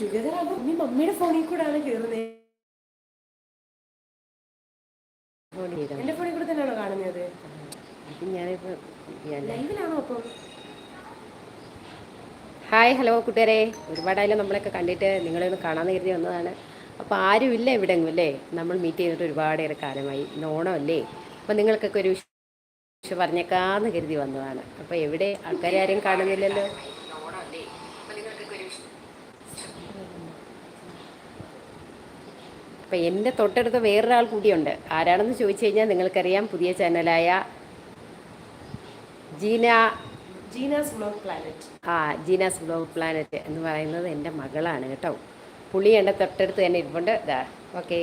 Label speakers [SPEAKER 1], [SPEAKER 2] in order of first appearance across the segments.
[SPEAKER 1] Together ആകുമ്പോൾ നീ മമ്മിയുടെ ഫോണിൽ കൂടെ ആണ് കയറുന്നത് എന്റെ ഫോണിൽ കൂടെ തന്നെയാണോ കാണുന്നത്? ലൈവിലാണോ അപ്പം?
[SPEAKER 2] ഹായ് ഹലോ കൂട്ടുകാരെ. ഒരുപാടായാലും നമ്മളൊക്കെ കണ്ടിട്ട് നിങ്ങളെ ഒന്ന് കാണാൻ കരുതി വന്നതാണ്. അപ്പോൾ ആരുമില്ല ഇവിടെ അല്ലേ? നമ്മൾ മീറ്റ് ചെയ്തിട്ട് ഒരുപാടേറെ കാലമായി. നോണോ അല്ലേ അപ്പോൾ നിങ്ങൾക്കൊക്കെ ഒരു പറഞ്ഞേക്കാന്ന് കരുതി വന്നതാണ്. അപ്പോൾ എവിടെ? ആൾക്കാരെ ആരെയും കാണുന്നില്ലല്ലോ. അപ്പം എന്റെ തൊട്ടടുത്ത് വേറൊരാൾ കൂടിയുണ്ട്. ആരാണെന്ന് ചോദിച്ചു കഴിഞ്ഞാൽ നിങ്ങൾക്കറിയാം പുതിയ ചാനലായ ജീന
[SPEAKER 1] ജീനാസ് ബ്ലോഗ് പ്ലാനറ്റ്.
[SPEAKER 2] ആ ജീനാസ് ബ്ലോഗ് പ്ലാനറ്റ് എന്ന് പറയുന്നത് എന്റെ മകളാണ് കേട്ടോ. പുള്ളി എന്റെ തൊട്ടടുത്ത് തന്നെ ഇരിപ്പുണ്ട്. ഇതാ ഓക്കെ.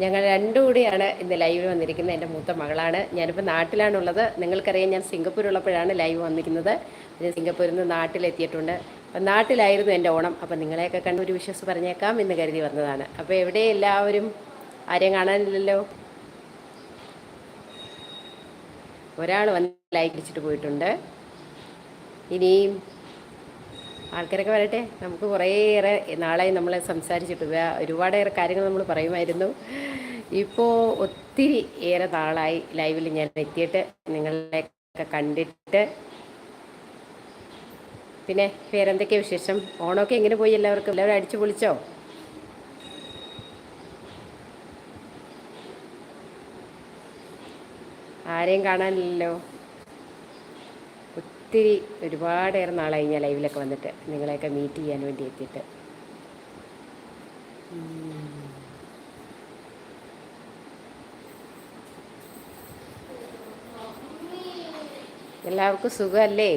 [SPEAKER 2] ഞങ്ങൾ രണ്ടും കൂടിയാണ് ഇന്ന് ലൈവിൽ വന്നിരിക്കുന്നത്. എന്റെ മൂത്ത മകളാണ്. ഞാനിപ്പോൾ നാട്ടിലാണുള്ളത്. നിങ്ങൾക്കറിയാം ഞാൻ സിംഗപ്പൂരുള്ളപ്പോഴാണ് ലൈവ് വന്നിരിക്കുന്നത്. ഞാൻ സിംഗപ്പൂരിൽ നിന്ന് നാട്ടിലെത്തിയിട്ടുണ്ട്. അപ്പം നാട്ടിലായിരുന്നു എന്റെ ഓണം. അപ്പം നിങ്ങളെയൊക്കെ കണ്ട് ഒരു വിശ്വസ് പറഞ്ഞേക്കാം എന്ന് കരുതി വന്നതാണ്. അപ്പോൾ എവിടെ എല്ലാവരും? ആരെയും കാണാനില്ലല്ലോ? ഒരാൾ വന്ന് ലൈക്ക് അടിച്ചിട്ട് പോയിട്ടുണ്ട്. ഇനിയും ആൾക്കാരൊക്കെ വരട്ടെ. നമുക്ക് കുറേയേറെ നാളായി നമ്മൾ സംസാരിച്ചിട്ട് ഒരുപാടേറെ കാര്യങ്ങൾ നമ്മൾ പറയുമായിരുന്നു. ഇപ്പോൾ ഒത്തിരി ഏറെ നാളായി ലൈവിൽ ഞാൻ എത്തിയിട്ട് നിങ്ങളെയൊക്കെ കണ്ടിട്ട് പിന്നെ വേറെന്തൊക്കെയാണ് വിശേഷം? ഓണമൊക്കെ എങ്ങനെ പോയി എല്ലാവർക്കും? എല്ലാവരും അടിച്ചു പൊളിച്ചോ? ആരെയും കാണാനില്ലല്ലോ. ഒത്തിരി ഒരുപാടേറെ നാളായി ഞാൻ ലൈവിലൊക്കെ വന്നിട്ട് നിങ്ങളെയൊക്കെ മീറ്റ് ചെയ്യാൻ വേണ്ടി എത്തിയിട്ട്. എല്ലാവർക്കും സുഖമല്ലേ?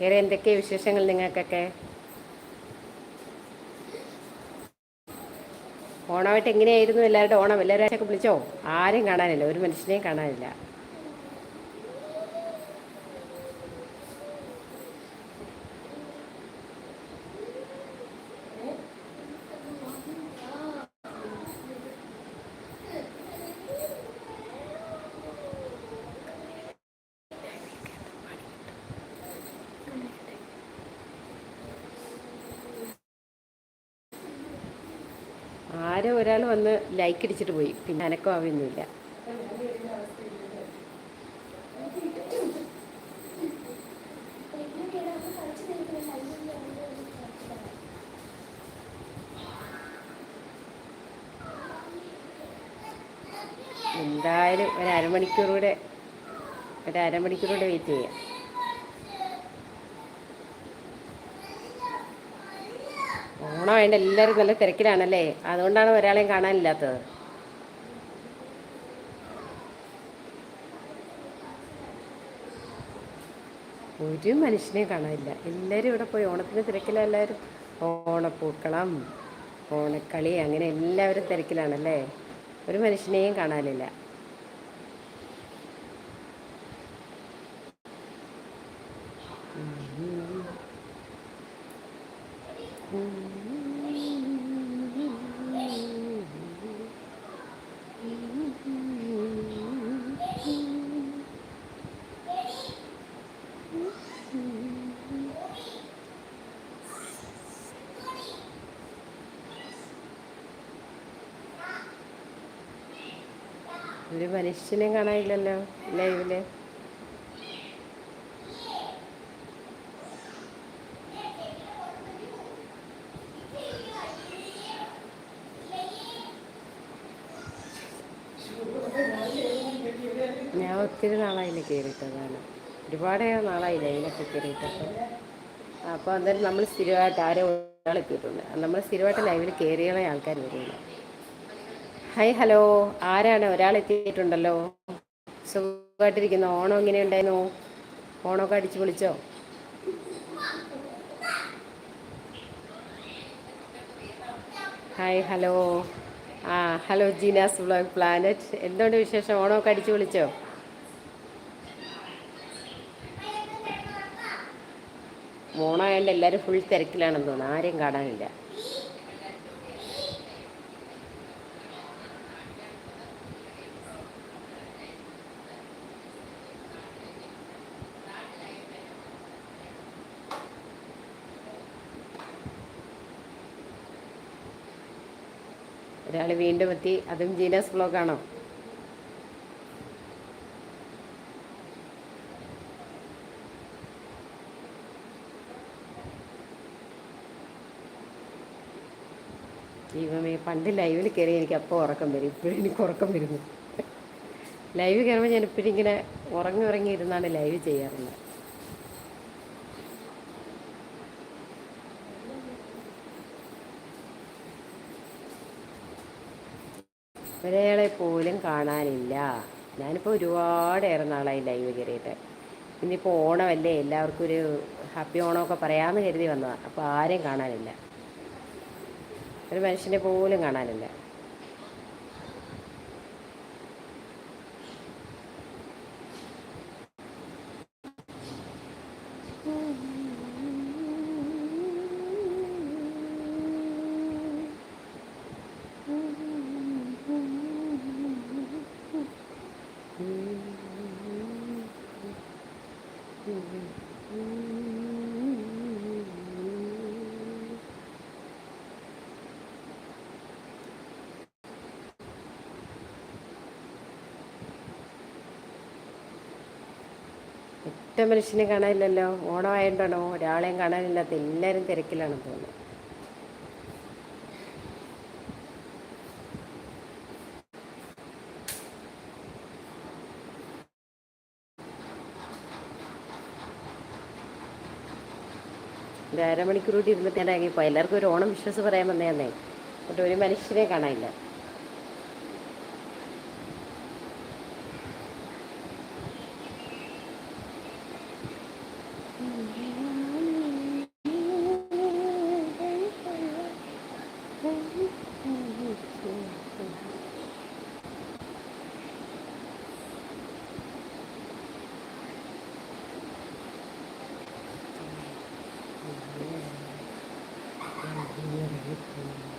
[SPEAKER 2] വേറെ എന്തൊക്കെ വിശേഷങ്ങൾ നിങ്ങൾക്കൊക്കെ? ഓണമായിട്ട് എങ്ങനെയായിരുന്നു? എല്ലാവരുടെ ഓണം എല്ലാവരും വിളിച്ചോ? ആരും കാണാനില്ല. ഒരു മനുഷ്യനെയും കാണാനില്ല. ആരോ ഒരാൾ വന്ന് ലൈക്ക് അടിച്ചിട്ട് പോയി. പിന്നെ അനക്കം ആവുന്നില്ല എന്തായാലും ഒരു അരമണിക്കൂർ കൂടെ ഒരു അരമണിക്കൂർ കൂടെ വെയിറ്റ് ചെയ്യാം. ഓണമായിട്ട് എല്ലാവരും നല്ല തിരക്കിലാണല്ലേ? അതുകൊണ്ടാണ് ഒരാളെയും കാണാനില്ലാത്തത്. ഒരു മനുഷ്യനെയും കാണാനില്ല. എല്ലാവരും ഇവിടെ പോയി ഓണത്തിന് തിരക്കിലാണ് ഓണപ്പൂക്കളം ഓണക്കളി അങ്ങനെ എല്ലാവരും തിരക്കിലാണല്ലേ? ഒരു മനുഷ്യനെയും കാണാനില്ല. ഒരു മനുഷ്യനെയും കാണാനില്ലല്ലോ ലൈവിൽ. ഞാൻ ഒത്തിരി നാളായില്ല കയറിയിട്ടതാണ് ഒരുപാട് നാളായി ലൈവിലൊക്കെ കയറിയിട്ടപ്പോൾ അപ്പോൾ അന്നേരം നമ്മൾ സ്ഥിരമായിട്ട് ആരോ ഒരാൾ എത്തിയിട്ടുണ്ട് നമ്മൾ സ്ഥിരമായിട്ട് ലൈവിൽ കയറിയുള്ള ആൾക്കാർ വരുന്നില്ല ഹായ് ഹലോ ആരാണ്? ഒരാൾ എത്തിയിട്ടുണ്ടല്ലോ. സുഖമായിട്ടിരിക്കുന്നു. ഓണം എങ്ങനെ ഉണ്ടായിരുന്നു? ഓണമൊക്കെ അടിച്ചു വിളിച്ചോ ഹായ് ഹലോ ആ ഹലോ ജീനാസ് ബ്ലോഗ് പ്ലാനറ്റ് എന്തുകൊണ്ട് വിശേഷം? ഓണമൊക്കെ അടിച്ചു വിളിച്ചോ ഓണമായതുകൊണ്ട് എല്ലാവരും ഫുൾ തിരക്കിലാണെന്ന് തോന്നുന്നു. ആരെയും കാണാനില്ല. ഒരാൾ വീണ്ടും എത്തി. അതും ജീനസ് ബ്ലോഗാണോ. ദൈവമേ പണ്ട് ലൈവിൽ കയറി എനിക്ക് അപ്പോൾ ഉറക്കം വരും. ഇപ്പോഴും എനിക്ക് ഉറക്കം വരുന്നു. ലൈവ് കയറുമ്പോൾ ഞാൻ ഇപ്പോഴും ഇങ്ങനെ ഉറങ്ങി ഉറങ്ങി ഇരുന്നാണ് ലൈവ് ചെയ്യാറുള്ളത്. ഒരാളെ പോലും കാണാനില്ല. ഞാനിപ്പോൾ ഒരുപാടേറെ നാളായി ലൈവ് കയറിയിട്ട് ഇന്നിപ്പോൾ ഓണമല്ലേ? എല്ലാവർക്കും ഒരു ഹാപ്പി ഓണമൊക്കെ പറയാമെന്ന് കരുതി വന്നതാണ് അപ്പോൾ ആരെയും കാണാനില്ല. ഒരു മനുഷ്യനെ പോലും കാണാനില്ല. ഒറ്റ മനുഷ്യനെ കാണാനില്ലല്ലോ. ഓണമായതുകൊണ്ടാണോ ഒരാളെയും കാണാനില്ലാത്ത എല്ലാവരും തിരക്കിലാണെന്ന് തോന്നുന്നു ഒരു അരമണിക്കൂർ കൂടി ഇറങ്ങിപ്പോയി. എല്ലാവർക്കും ഒരു ഓണം വിശ്വസ് പറയാൻ വന്നേ എന്നിട്ട് ഒരു മനുഷ്യനെ കാണാനില്ല. Mm-hmm.